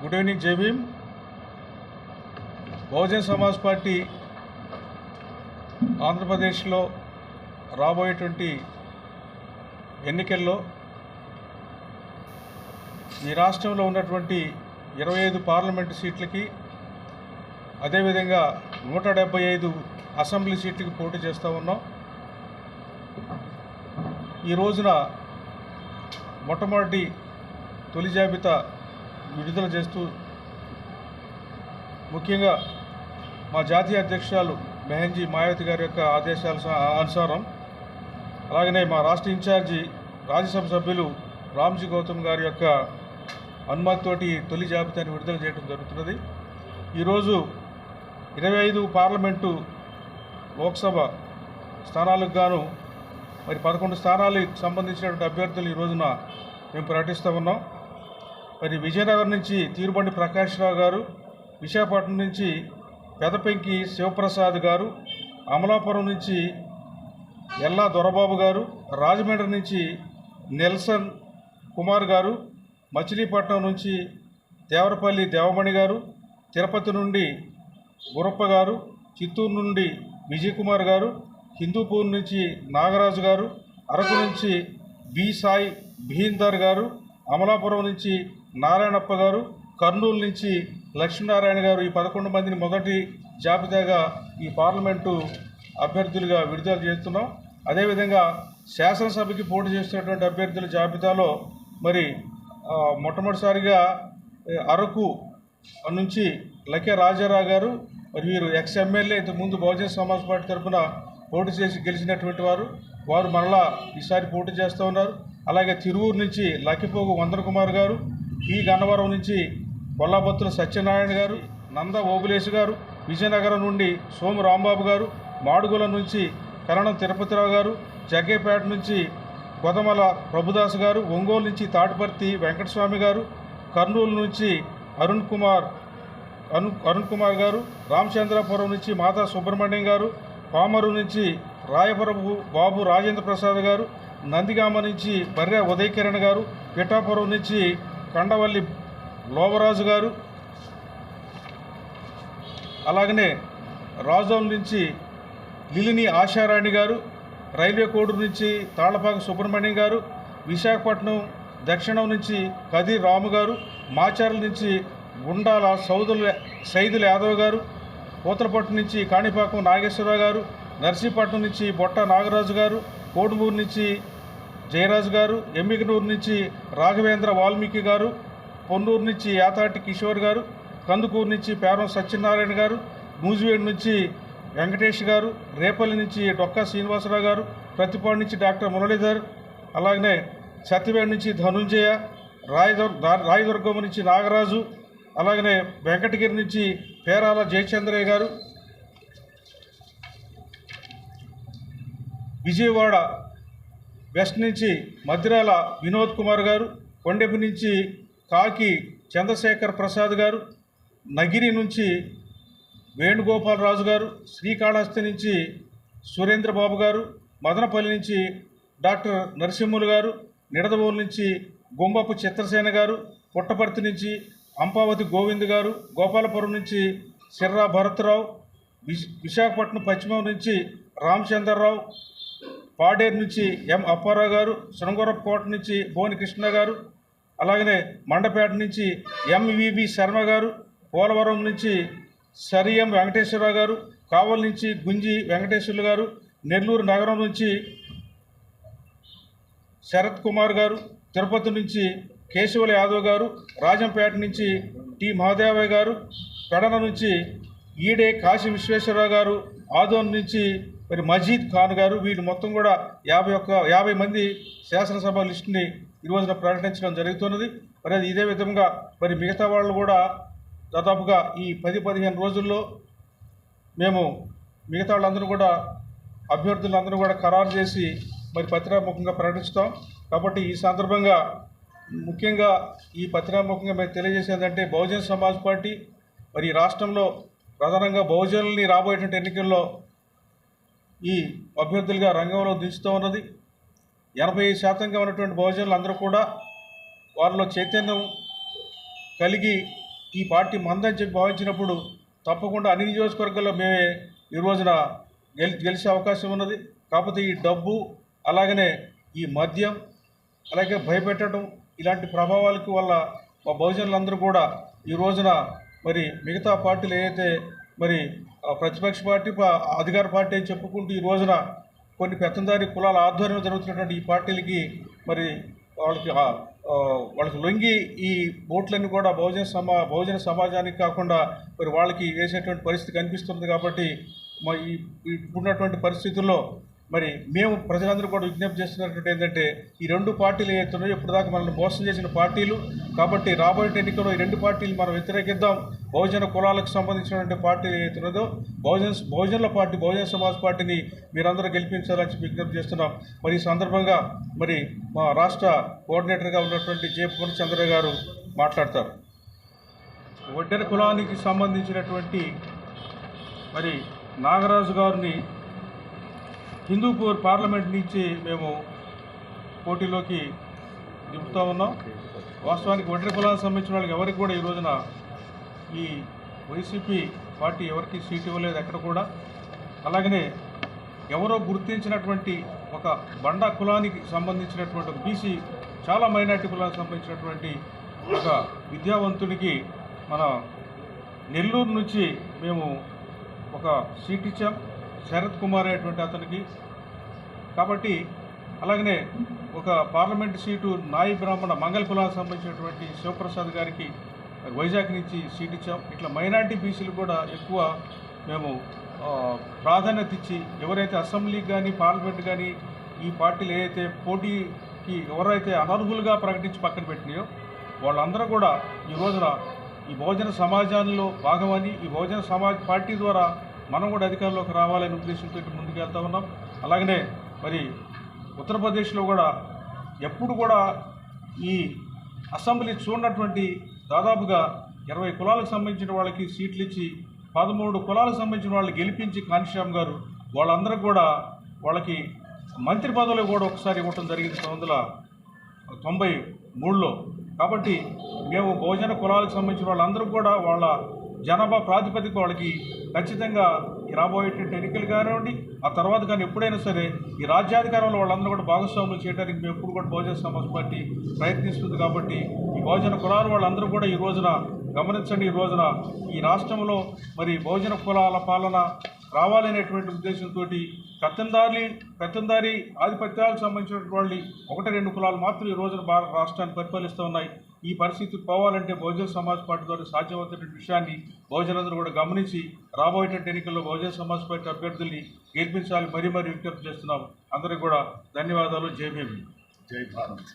Good evening Jai Bhim Bahujan Samaj party ఆంధ్రప్రదేశ్లో రాబోయేటువంటి ఎన్నికల్లో ఈ రాష్ట్రంలో ఉన్నటువంటి ఇరవై ఐదు పార్లమెంటు సీట్లకి అదేవిధంగా నూట డెబ్బై ఐదు అసెంబ్లీ సీట్లకి పోటీ చేస్తూ ఉన్నాం. ఈ రోజున మొట్టమొదటి తొలి జాబితా విడుదల చేస్తూ ముఖ్యంగా మా జాతీయ అధ్యక్షురాలు మెహంజీ మాయావతి గారి యొక్క ఆదేశాల అనుసారం అలాగనే మా రాష్ట్ర ఇన్ఛార్జి రాజ్యసభ సభ్యులు రామ్జీ గౌతమ్ గారి యొక్క అనుమతితోటి తొలి జాబితాను విడుదల చేయడం జరుగుతున్నది. ఈరోజు ఇరవై ఐదు పార్లమెంటు లోక్సభ స్థానాలకు గాను మరి పదకొండు స్థానాలకు సంబంధించినటువంటి అభ్యర్థులు ఈ రోజున మేము ప్రకటిస్తూ ఉన్నాం. మరి విజయనగరం నుంచి తీరుబండి ప్రకాశ్రావు గారు విశాఖపట్నం నుంచి పెదపెంకి శివప్రసాద్ గారు అమలాపురం నుంచి ఎల్లా దొరబాబు గారు రాజమండ్రి నుంచి నెల్సన్ కుమార్ గారు మచిలీపట్నం నుంచి దేవరపల్లి దేవమణి గారు తిరుపతి నుండి గురప్ప గారు చిత్తూరు నుండి విజయ్ కుమార్ గారు హిందూపూర్ నుంచి నాగరాజు గారు అరకు నుంచి బి సాయి భీందర్ గారు అమలాపురం నుంచి నారాయణప్ప గారు కర్నూలు నుంచి లక్ష్మీనారాయణ గారు ఈ పదకొండు మందిని మొదటి జాబితాగా ఈ పార్లమెంటు అభ్యర్థులుగా విడుదల చేస్తున్నాం. అదేవిధంగా శాసనసభకి పోటీ చేస్తున్నటువంటి అభ్యర్థుల జాబితాలో మరి మొట్టమొదటిసారిగా అరకు నుంచి లకే రాజారావు గారు మరి వీరు ఎక్స్ ఎమ్మెల్యే ఇంతకుముందు బహుజన సమాజ్ పార్టీ తరఫున పోటీ చేసి గెలిచినటువంటి వారు. వారు మరలా ఈసారి పోటీ చేస్తూ ఉన్నారు. అలాగే తిరువూరు నుంచి లక్కిపోగు వందన కుమార్ గారు ఈ గన్నవరం నుంచి కొల్లాబత్తుల సత్యనారాయణ గారు నంద ఓబులేష్ గారు విజయనగరం నుండి సోము రాంబాబు గారు మాడుగుల నుంచి కరణం తిరుపతిరావు గారు జగ్గేపేట నుంచి కొదమల ప్రభుదాస్ గారు ఒంగోలు నుంచి తాటిపర్తి వెంకటస్వామి గారు కర్నూలు నుంచి అరుణ్ కుమార్ అరుణ్ అరుణ్ కుమార్ గారు రామచంద్రపురం నుంచి మాతా సుబ్రహ్మణ్యం గారు పామరు నుంచి రాయపురపు బాబు రాజేంద్ర ప్రసాద్ గారు నందిగామ నుంచి బర్రె ఉదయకిరణ్ గారు పిఠాపురం నుంచి కండవల్లి లోవరాజు గారు అలాగనే రాజోల్ నుంచి లిలిని ఆశారాణి గారు రైల్వే కోడూరు నుంచి తాళ్ళపాక సుబ్రహ్మణ్యం గారు విశాఖపట్నం దక్షిణం నుంచి కదీర్ రాము గారు మాచార్ల నుంచి గుండాల సౌదుల సైదుల యాదవ్ గారు పూతలపట్టు నుంచి కాణిపాకం నాగేశ్వరరావు గారు నర్సీపట్నం నుంచి బొట్ట నాగరాజు గారు కోడుమూరు నుంచి జయరాజు గారు ఎమ్మిగనూరు నుంచి రాఘవేంద్ర వాల్మీకి గారు పొన్నూరు నుంచి యాతాటి కిషోర్ గారు కందుకూరు నుంచి పేరం సత్యనారాయణ గారు మూజివేడు నుంచి వెంకటేష్ గారు రేపల్లి నుంచి డొక్కా శ్రీనివాసరావు గారు ప్రతిపాడు నుంచి డాక్టర్ మురళీధర్ అలాగనే సత్యవేడు నుంచి ధనుంజయ రాయదుర్ రాయదుర్గం నుంచి నాగరాజు అలాగనే వెంకటగిరి నుంచి పేరాల జయచంద్రయ్య గారు విజయవాడ వెస్ట్ నుంచి మద్రాల వినోద్ కుమార్ గారు కొండెపు నుంచి కాకి చంద్రశేఖర్ ప్రసాద్ గారు నగిరి నుంచి వేణుగోపాలరాజు గారు శ్రీకాళహస్తి నుంచి సురేంద్రబాబు గారు మదనపల్లి నుంచి డాక్టర్ నరసింహులు గారు నిడదవోలు నుంచి గుంబపు చిత్రసేన గారు పుట్టపర్తి నుంచి అంపావతి గోవింద్ గారు గోపాలపురం నుంచి సిర్రా భరత్రావు విశ్ విశాఖపట్నం పశ్చిమం నుంచి రామచంద్రరావు పాడేరు నుంచి ఎం అప్పారావు గారు శృంగవరపుకోట నుంచి బోని కృష్ణ గారు అలాగనే మండపేట నుంచి ఎంవివి శర్మ గారు పోలవరం నుంచి సరియం వెంకటేశ్వరరావు గారు కావల్ నుంచి గుంజి వెంకటేశ్వర్లు గారు నెల్లూరు నగరం నుంచి శరత్ కుమార్ గారు తిరుపతి నుంచి కేశవుల యాదవ్ గారు రాజంపేట నుంచి టి మహాదేవయ్య గారు పెడన నుంచి ఈడే కాశీ విశ్వేశ్వరరావు గారు ఆదోన్ నుంచి మరి మజీద్ ఖాన్ గారు వీళ్ళు మొత్తం కూడా యాభై ఒక్క యాభై మంది శాసనసభ లిస్టుని ఈ రోజున ప్రకటించడం జరుగుతున్నది. మరి అది ఇదే విధంగా మరి మిగతా వాళ్ళు కూడా దాదాపుగా ఈ పది పదిహేను రోజుల్లో మేము మిగతా వాళ్ళందరూ కూడా అభ్యర్థులందరూ కూడా ఖరారు చేసి మరి పత్రికాముఖంగా ప్రకటిస్తాం. కాబట్టి ఈ సందర్భంగా ముఖ్యంగా ఈ పత్రికాముఖంగా మేము తెలియజేసేదంటే బహుజన్ సమాజ్ పార్టీ. మరి ఈ రాష్ట్రంలో ప్రధానంగా బహుజనుల్ని రాబోయేటువంటి ఎన్నికల్లో ఈ అభ్యర్థులుగా రంగంలో దించుతూ ఉన్నది. ఎనభై శాతంగా ఉన్నటువంటి బహుజనులు అందరూ కూడా వారిలో చైతన్యం కలిగి ఈ పార్టీ మందని చెప్పి భావించినప్పుడు తప్పకుండా అన్ని నియోజకవర్గాల్లో మేమే ఈ రోజున గెలి గెలిచే అవకాశం ఉన్నది. కాకపోతే ఈ డబ్బు అలాగనే ఈ మద్యం అలాగే భయపెట్టడం ఇలాంటి ప్రభావాలకి వల్ల మా బహుజనులందరూ కూడా ఈ రోజున మరి మిగతా పార్టీలు ఏదైతే మరి ప్రతిపక్ష పార్టీ అధికార పార్టీ అని చెప్పుకుంటూ ఈ రోజున కొన్ని పెత్తందారి కులాల ఆధ్వర్యంలో జరుగుతున్నటువంటి ఈ పార్టీలకి మరి వాళ్ళకి వాళ్ళకి లొంగి ఈ ఓట్లన్నీ కూడా బహుజన సమా బహుజన సమాజానికి కాకుండా మరి వాళ్ళకి వేసేటువంటి పరిస్థితి కనిపిస్తుంది కాబట్టి మా ఈ ఈ ఇప్పుడున్నటువంటి పరిస్థితుల్లో మరి మేము ప్రజలందరూ కూడా విజ్ఞప్తి చేస్తున్నటువంటి ఏంటంటే ఈ రెండు పార్టీలు ఏవైతున్నాయో ఇప్పటిదాకా మనల్ని మోసం చేసిన పార్టీలు కాబట్టి రాబోయే ఎన్నికల్లో ఈ రెండు పార్టీలు మనం వ్యతిరేకిద్దాం. బహుజన కులాలకు సంబంధించినటువంటి పార్టీ ఏతున్నదో బహుజన బహుజనుల పార్టీ బహుజన సమాజ్ పార్టీని మీరందరూ గెలిపించాలని విజ్ఞప్తి చేస్తున్నాం. మరి ఈ సందర్భంగా మరి మా రాష్ట్ర కోఆర్డినేటర్గా ఉన్నటువంటి జే. పూర్ణచంద్ర గారు మాట్లాడతారు. వడ్డెర కులానికి సంబంధించినటువంటి మరి నాగరాజు గారిని హిందూపూర్ పార్లమెంట్ నుంచి మేము పోటీలోకి దింపుతూ ఉన్నాం. వాస్తవానికి ఒంటరి కులానికి సంబంధించిన వాళ్ళకి ఎవరికి కూడా ఈ రోజున ఈ వైసీపీ పార్టీ ఎవరికి సీట్ ఇవ్వలేదు ఎక్కడ కూడా. అలాగనే ఎవరో గుర్తించినటువంటి ఒక బండ కులానికి సంబంధించినటువంటి ఒక బీసీ చాలా మైనార్టీ కులానికి సంబంధించినటువంటి ఒక విద్యావంతుడికి మన నెల్లూరు నుంచి మేము ఒక సీట్ ఇచ్చాం. శరత్ కుమార్ అనేటువంటి అతనికి. కాబట్టి అలాగనే ఒక పార్లమెంట్ సీటు నాయి బ్రాహ్మణ మంగళ కులానికి సంబంధించినటువంటి శివప్రసాద్ గారికి వైజాగ్ నుంచి సీట్ ఇచ్చాం. ఇట్లా మైనార్టీ బీసీలు కూడా ఎక్కువ మేము ప్రాధాన్యత ఇచ్చి ఎవరైతే అసెంబ్లీకి కానీ పార్లమెంట్ కానీ ఈ పార్టీలు ఏదైతే పోటీకి ఎవరైతే అనర్హులుగా ప్రకటించి పక్కన పెట్టినాయో వాళ్ళందరూ కూడా ఈ రోజున ఈ బహుజన సమాజంలో భాగమని ఈ బహుజన సమాజ్ పార్టీ ద్వారా మనం కూడా అధికారంలోకి రావాలనే ఉద్దేశంతో ముందుకు వెళ్తా ఉన్నాం. అలాగనే మరి ఉత్తరప్రదేశ్లో కూడా ఎప్పుడు కూడా ఈ అసెంబ్లీ చూడనటువంటి దాదాపుగా ఇరవై కులాలకు సంబంధించిన వాళ్ళకి సీట్లు ఇచ్చి పదమూడు కులాలకు సంబంధించిన వాళ్ళు గెలిపించి కాంశీరామ్ గారు వాళ్ళందరూ కూడా వాళ్ళకి మంత్రి పదవులు కూడా ఒకసారి ఇవ్వటం జరిగింది పంతొమ్మిది వందల తొంభై మూడులో. కాబట్టి మేము బహుజన కులాలకు సంబంధించిన వాళ్ళందరూ కూడా వాళ్ళ జనాభా ప్రాతిపదిక వాళ్ళకి ఖచ్చితంగా రాబోయేటువంటి ఎన్నికలు కానివ్వండి ఆ తర్వాత కానీ ఎప్పుడైనా సరే ఈ రాజ్యాధికారంలో వాళ్ళందరూ కూడా భాగస్వాములు చేయడానికి మేము ఎప్పుడు కూడా బహుజన సమాజ్ పార్టీ ప్రయత్నిస్తుంది కాబట్టి ఈ బహుజన కులాల వాళ్ళందరూ కూడా ఈ రోజున గమనించండి ఈ రోజున ఈ రాష్ట్రంలో మరి బహుజన కులాల పాలన రావాలనేటువంటి ఉద్దేశంతో కత్తందారి కత్తందారి ఆధిపత్యాలకు సంబంధించినటువంటి వాళ్ళు ఒకటి రెండు కులాలు మాత్రం ఈ రోజున భారత రాష్ట్రాన్ని పరిపాలిస్తూ ఉన్నాయి. ఈ పరిస్థితి పోవాలంటే బహుజన సమాజ్ పార్టీ ద్వారా సాధ్యమవుతున్న విషయాన్ని బహుజనులందరూ కూడా గమనించి రాబోయేటువంటి ఎన్నికల్లో బహుజన సమాజ్ పార్టీ అభ్యర్థుల్ని గెలిపించాలి మరీ మరీ విజ్ఞప్తి చేస్తున్నాం అందరికీ కూడా ధన్యవాదాలు. జై భీమి. జై భారత్.